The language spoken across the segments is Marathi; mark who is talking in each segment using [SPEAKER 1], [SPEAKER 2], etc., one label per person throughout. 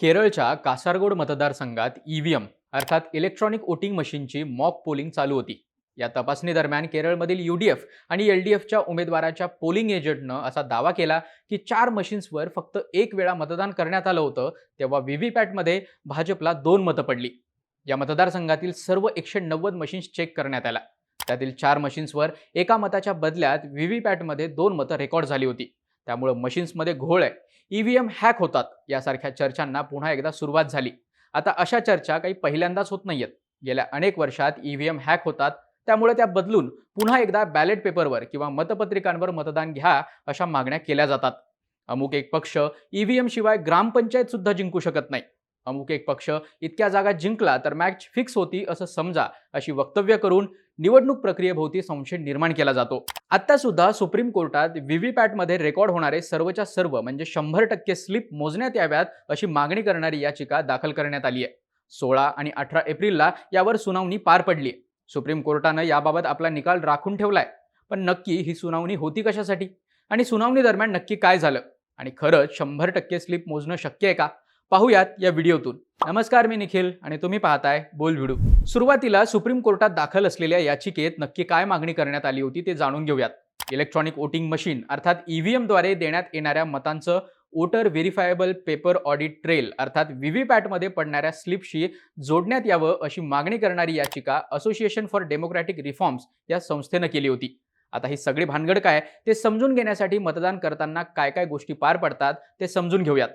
[SPEAKER 1] केरळच्या कासारगोड मतदारसंघात ईव्हीएम अर्थात इलेक्ट्रॉनिक वोटिंग मशीनची मॉक पोलिंग चालू होती. या तपासणीदरम्यान केरळमधील यू केरळमधील एफ आणि एल डी एफच्या उमेदवाराच्या पोलिंग एजंटनं असा दावा केला की चार मशीन्सवर फक्त एक वेळा मतदान करण्यात आलं होतं तेव्हा व्हीव्हीपॅटमध्ये भाजपला दोन मतं पडली. या मतदारसंघातील सर्व एकशे नव्वद मशीन्स चेक करण्यात आल्या. त्यातील चार मशीन्सवर एका मताच्या बदल्यात व्हीव्हीपॅटमध्ये दोन मतं रेकॉर्ड झाली होती. त्यामुळे मशीन्समध्ये घोळ आहे. ई व्ही एम हॅक होतात यासारख्या चर्चांना पुन्हा एकदा सुरुवात झाली. आता अशा चर्चा काही पहिल्यांदाच होत नाहीयेत. गेल्या अनेक वर्षात ई व्ही एम हॅक होतात. त्यामुळे त्या बदलून पुन्हा एकदा बॅलेट पेपरवर किंवा मतपत्रिकांवर मतदान घ्या अशा मागण्या केल्या जातात. अमुक एक पक्ष ईव्हीएम शिवाय ग्रामपंचायत सुद्धा जिंकू शकत नाही. अमुक एक पक्ष इतक्या जागा जिंकला तर मॅच फिक्स होती असं समजा अशी वक्तव्य करून निवडणूक प्रक्रियेभोवती संशय निर्माण केला जातो. आता सुद्धा सुप्रीम कोर्टात व्हीव्हीपॅटमध्ये रेकॉर्ड होणारे सर्वच्या सर्व म्हणजे शंभर टक्के स्लिप मोजण्यात याव्यात अशी मागणी करणारी याचिका दाखल करण्यात आली आहे. सोळा आणि अठरा एप्रिलला यावर सुनावणी पार पडली. सुप्रीम कोर्टानं याबाबत आपला निकाल राखून ठेवलाय. पण नक्की ही सुनावणी होती कशासाठी? आणि सुनावणी दरम्यान नक्की काय झालं? आणि खरंच शंभर टक्के स्लिप मोजणं शक्य आहे का? पाहूयात या व्हिडिओतून. नमस्कार मी निखिल आणि तुम्ही पाहताय बोल व्हिडिओ. सुरुवातीला सुप्रीम कोर्टात दाखल असलेल्या याचिकेत नक्की काय मागणी करण्यात आली होती ते जाणून घेऊयात. इलेक्ट्रॉनिक वोटिंग मशीन अर्थात ईव्हीएमद्वारे देण्यात येणाऱ्या मतांचं voter verifiable paper audit trail अर्थात व्हीव्हीपॅटमध्ये पडणाऱ्या स्लिपशी जोडण्यात यावं अशी मागणी करणारी याचिका असोसिएशन फॉर डेमोक्रॅटिक रिफॉर्म्स या संस्थेनं केली होती. आता ही सगळी भानगड काय? ते समजून घेण्यासाठी मतदान करताना काय काय गोष्टी पार पडतात ते समजून घेऊयात.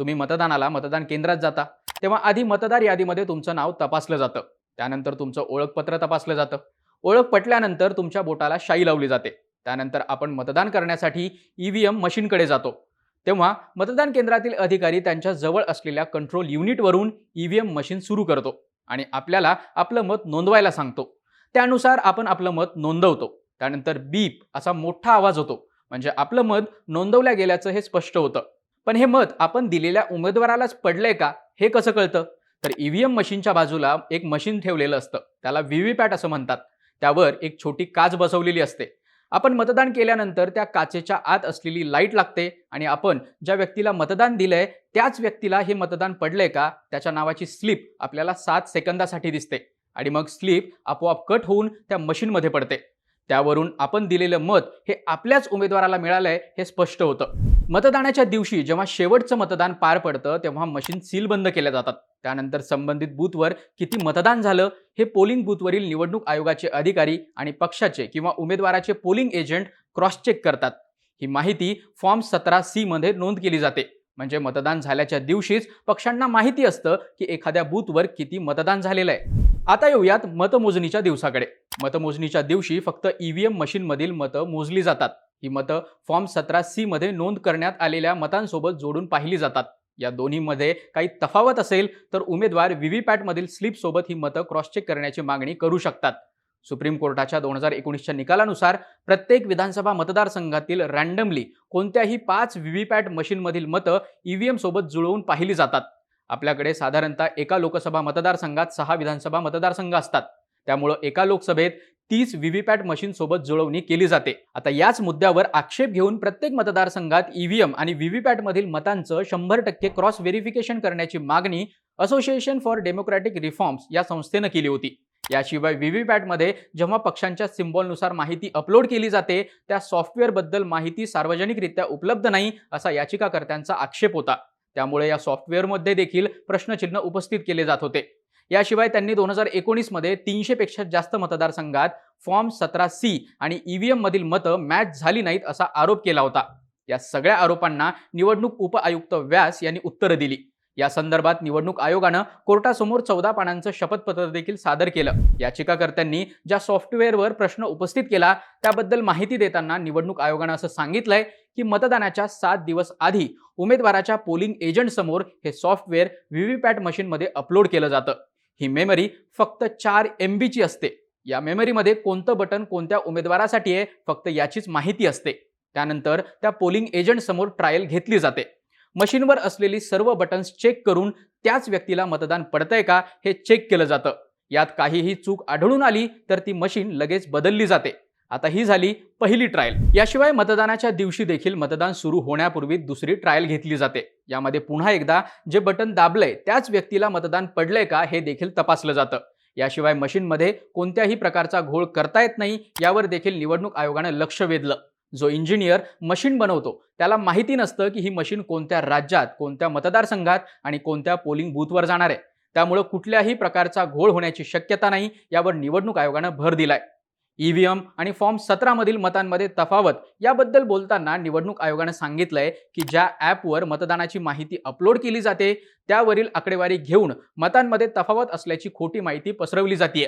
[SPEAKER 1] तुम्ही मतदानाला मतदान केंद्रात जाता तेव्हा आधी मतदार यादीमध्ये तुमचं नाव तपासलं जातं. त्यानंतर तुमचं ओळखपत्र तपासलं जातं. ओळख पटल्यानंतर तुमच्या बोटाला शाई लावली जाते. त्यानंतर आपण मतदान करण्यासाठी ईव्हीएम मशीनकडे जातो. तेव्हा मतदान केंद्रातील अधिकारी त्यांच्या जवळ असलेल्या कंट्रोल युनिटवरून ईव्हीएम मशीन सुरू करतो आणि आपल्याला आपलं मत नोंदवायला सांगतो. त्यानुसार आपण आपलं मत नोंदवतो. त्यानंतर बीप असा मोठा आवाज होतो. म्हणजे आपलं मत नोंदवल्या गेल्याचं हे स्पष्ट होतं. पण हे मत आपण दिलेल्या उमेदवारालाच पडलंय का हे कसं कळतं? तर ईव्हीएम मशीनच्या बाजूला एक मशीन ठेवलेलं असतं. त्याला व्हीव्हीपॅट असं म्हणतात. त्यावर एक छोटी काच बसवलेली असते. आपण मतदान केल्यानंतर त्या काचेच्या आत असलेली लाइट लागते आणि आपण ज्या व्यक्तीला मतदान दिलंय त्याच व्यक्तीला हे मतदान पडलंय का त्याच्या नावाची स्लिप आपल्याला सात सेकंदासाठी दिसते. आणि मग स्लिप आपोआप कट होऊन त्या मशीनमध्ये पडते. त्यावरून आपण दिलेलं मत हे आपल्याच उमेदवाराला मिळालंय हे स्पष्ट होतं. मतदानाच्या दिवशी जेव्हा शेवटचं मतदान पार पडतं तेव्हा मशीन सील बंद केल्या जातात. त्यानंतर संबंधित बूथवर किती मतदान झालं हे पोलिंग बूथवरील निवडणूक आयोगाचे अधिकारी आणि पक्षाचे किंवा उमेदवाराचे पोलिंग एजंट क्रॉस चेक करतात. ही माहिती फॉर्म सतरा सी मध्ये नोंद केली जाते. म्हणजे मतदान झाल्याच्या दिवशीच पक्षांना माहिती असतं की एखाद्या बूथवर किती मतदान झालेलं आहे. आता येऊयात मतमोजणीच्या दिवसाकडे. मतमोजणीच्या दिवशी फक्त ईव्हीएम मशीनमधील मतं मोजली जातात. ही मतं फॉर्म सतरा सी मध्ये नोंद करण्यात आलेल्या मतांसोबत जोडून पाहिली जातात. या दोन्हीमध्ये काही तफावत असेल तर उमेदवार व्हीव्हीपॅटमधील स्लिपसोबत ही मतं क्रॉस चेक करण्याची मागणी करू शकतात. सुप्रीम कोर्टाच्या दोन हजार एकोणीसच्या निकालानुसार प्रत्येक विधानसभा मतदारसंघातील रँडमली कोणत्याही पाच व्हीव्हीपॅट मशीनमधील मतं ईव्हीएम सोबत जुळवून पाहिली जातात. आपल्याकडे साधारणतः एका लोकसभा मतदारसंघात सहा विधानसभा मतदारसंघ असतात. त्यामुळं एका लोकसभेत तीस व्हीव्हीपॅट पॅट मशीनसोबत जुळवणी केली जाते. आता याच मुद्द्यावर आक्षेप घेऊन प्रत्येक मतदारसंघात ईव्हीएम आणि व्हीव्हीपॅट पॅटमधील मतांचं शंभर टक्के क्रॉस व्हेरिफिकेशन करण्याची मागणी असोसिएशन फॉर डेमोक्रॅटिक रिफॉर्म्स या संस्थेनं केली होती. याशिवाय व्हीव्हीपॅटमध्ये जेव्हा पक्षांच्या सिम्बॉलनुसार माहिती अपलोड केली जाते त्या सॉफ्टवेअरबद्दल माहिती सार्वजनिकरित्या उपलब्ध नाही असा याचिकाकर्त्यांचा आक्षेप होता. त्यामुळे या सॉफ्टवेअरमध्ये देखील प्रश्नचिन्ह उपस्थित केले जात होते. याशिवाय त्यांनी दोन हजार एकोणीसमध्ये तीनशेपेक्षा जास्त मतदारसंघात फॉर्म सतरा सी आणि ईव्हीएम मधील मतं मॅच झाली नाहीत असा आरोप केला होता. या सगळ्या आरोपांना निवडणूक उप आयुक्त व्यास यांनी उत्तरं दिली. या संदर्भात निवडणूक आयोगानं कोर्टासमोर चौदा पानांचं शपथपत्र देखील सादर केलं. याचिकाकर्त्यांनी ज्या सॉफ्टवेअरवर प्रश्न उपस्थित केला त्याबद्दल माहिती देताना निवडणूक आयोगानं असं सांगितलंय की मतदानाच्या सात दिवस आधी उमेदवाराच्या पोलिंग एजंट समोर हे सॉफ्टवेअर व्हीव्हीपॅट मशीनमध्ये अपलोड केलं जातं. ही मेमरी फक्त चार एम बीची असते. या मेमरीमध्ये कोणतं बटन कोणत्या उमेदवारासाठी आहे फक्त याचीच माहिती असते. त्यानंतर त्या पोलिंग एजंट समोर ट्रायल घेतली जाते. मशीनवर असलेली सर्व बटन्स चेक करून त्याच व्यक्तीला मतदान पडतंय का हे चेक केलं जातं. यात काहीही चूक आढळून आली तर ती मशीन लगेच बदलली जाते. आता ही झाली पहिली ट्रायल याशिवाय मतदानाच्या दिवशी देखील मतदान सुरू होण्यापूर्वी दुसरी ट्रायल घेतली जाते. यामध्ये पुन्हा एकदा जे बटन दाबलंय त्याच व्यक्तीला मतदान पडलंय का हे देखील तपासलं जातं. याशिवाय मशीनमध्ये कोणत्याही प्रकारचा घोळ करता येत नाही यावर देखील निवडणूक आयोगानं लक्ष वेधलं. जो इंजिनियर मशीन बनवतो त्याला माहिती नसतं की ही मशीन कोणत्या राज्यात कोणत्या मतदारसंघात आणि कोणत्या पोलिंग बूथवर जाणार आहे. त्यामुळं कुठल्याही प्रकारचा घोळ होण्याची शक्यता नाही यावर निवडणूक आयोगानं भर दिलाय. ईव्हीएम आणि फॉर्म सतरामधील मतांमध्ये तफावत याबद्दल बोलताना निवडणूक आयोगानं सांगितलंय की ज्या ॲपवर मतदानाची माहिती अपलोड केली जाते त्यावरील आकडेवारी घेऊन मतांमध्ये तफावत असल्याची खोटी माहिती पसरवली जाते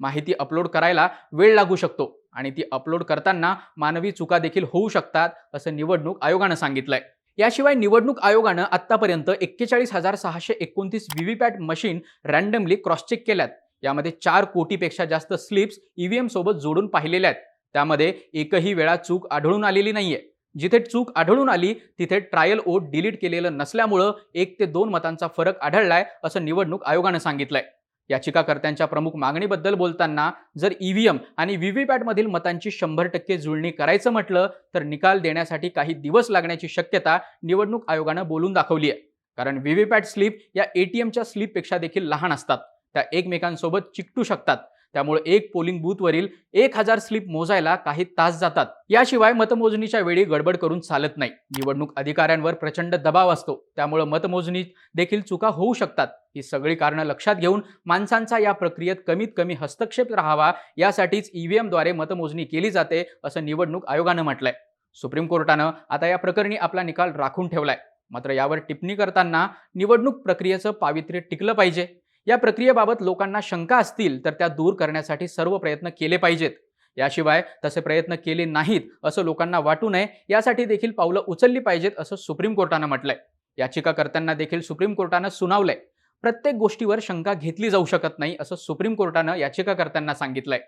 [SPEAKER 1] माहिती अपलोड करायला वेळ लागू शकतो आणि ती अपलोड करताना मानवी चुका देखील होऊ शकतात असं निवडणूक आयोगानं सांगितलंय. याशिवाय निवडणूक आयोगानं आतापर्यंत एक्केचाळीस हजार सहाशे एकोणतीस VVPAT machine randomly cross check केल्यात. यामध्ये चार कोटीपेक्षा जास्त स्लिप्स ईव्हीएम सोबत जोडून पाहिलेल्या आहेत. त्यामध्ये एकही वेळा चूक आढळून आलेली नाहीये. जिथे चूक आढळून आली तिथे ट्रायल ओट डिलीट केलेलं नसल्यामुळं एक ते दोन मतांचा फरक आढळलाय असं निवडणूक आयोगानं सांगितलंय. याचिकाकर्त्यांच्या प्रमुख मागणीबद्दल बोलताना जर ईव्हीएम आणि व्हीव्हीपॅटमधील मतांची शंभर टक्के जुळणी करायचं म्हटलं तर निकाल देण्यासाठी काही दिवस लागण्याची शक्यता निवडणूक आयोगानं बोलून दाखवली आहे कारण व्हीव्हीपॅट स्लिप या एटीएमच्या स्लिपपेक्षा देखील लहान असतात. त्या एकमेकांसोबत चिकटू शकतात. त्यामुळे एक पोलिंग बूथवरील एक हजार स्लिप मोजायला काही तास जातात. याशिवाय मतमोजणीच्या वेळी गडबड करून चालत नाही. निवडणूक अधिकाऱ्यांवर प्रचंड दबाव असतो. त्यामुळे मतमोजणीत देखील चुका होऊ शकतात. ही सगळी कारणं लक्षात घेऊन माणसांचा या प्रक्रियेत कमीत कमी हस्तक्षेप राहावा यासाठीच ईव्हीएमद्वारे मतमोजणी केली जाते असं निवडणूक आयोगानं म्हटलंय. सुप्रीम कोर्टानं आता या प्रकरणी आपला निकाल राखून ठेवलाय. मात्र यावर टिप्पणी करताना निवडणूक प्रक्रियेचं पावित्र्य टिकलं पाहिजे. या प्रक्रियेबाबत लोकांना शंका असतील तर त्या दूर करण्यासाठी सर्व प्रयत्न केले पाहिजेत. याशिवाय तसे प्रयत्न केले नाहीत असं लोकांना वाटू नये यासाठी देखील पावलं उचलली पाहिजेत असं सुप्रीम कोर्टानं म्हटलंय. याचिकाकर्त्यांना देखील सुप्रीम कोर्टानं सुनावलंय. प्रत्येक गोष्टीवर शंका घेतली जाऊ शकत नाही असं सुप्रीम कोर्टानं याचिकाकर्त्यांना सांगितलंय.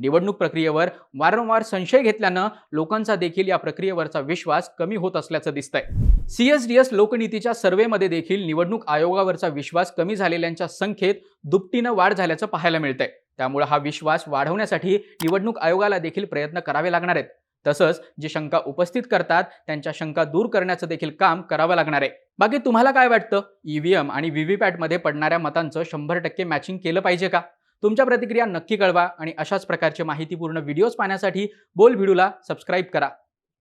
[SPEAKER 1] निवडणूक प्रक्रियेवर वारंवार संशय घेतल्यानं लोकांचा देखील या प्रक्रियेवरचा विश्वास कमी होत असल्याचं दिसतंय. सीएसडीएस लोकनीतीच्या सर्व्हेमध्ये देखील निवडणूक आयोगावरचा विश्वास कमी झालेल्यांच्या संख्येत दुपटीनं वाढ झाल्याचं पाहायला मिळतंय. त्यामुळे हा विश्वास वाढवण्यासाठी निवडणूक आयोगाला देखील प्रयत्न करावे लागणार आहेत. तसंच जे शंका उपस्थित करतात त्यांच्या शंका दूर करण्याचं देखील काम करावं लागणार आहे. बाकी तुम्हाला काय वाटतं? ईव्हीएम आणि व्हीव्हीपॅटमध्ये पडणाऱ्या मतांचं शंभर टक्के मॅचिंग केलं पाहिजे का? तुमच्या प्रतिक्रिया नक्की कळवा आणि अशाच प्रकारचे माहितीपूर्ण व्हिडिओज पाहण्यासाठी बोल व्हिडिओला सबस्क्राईब करा.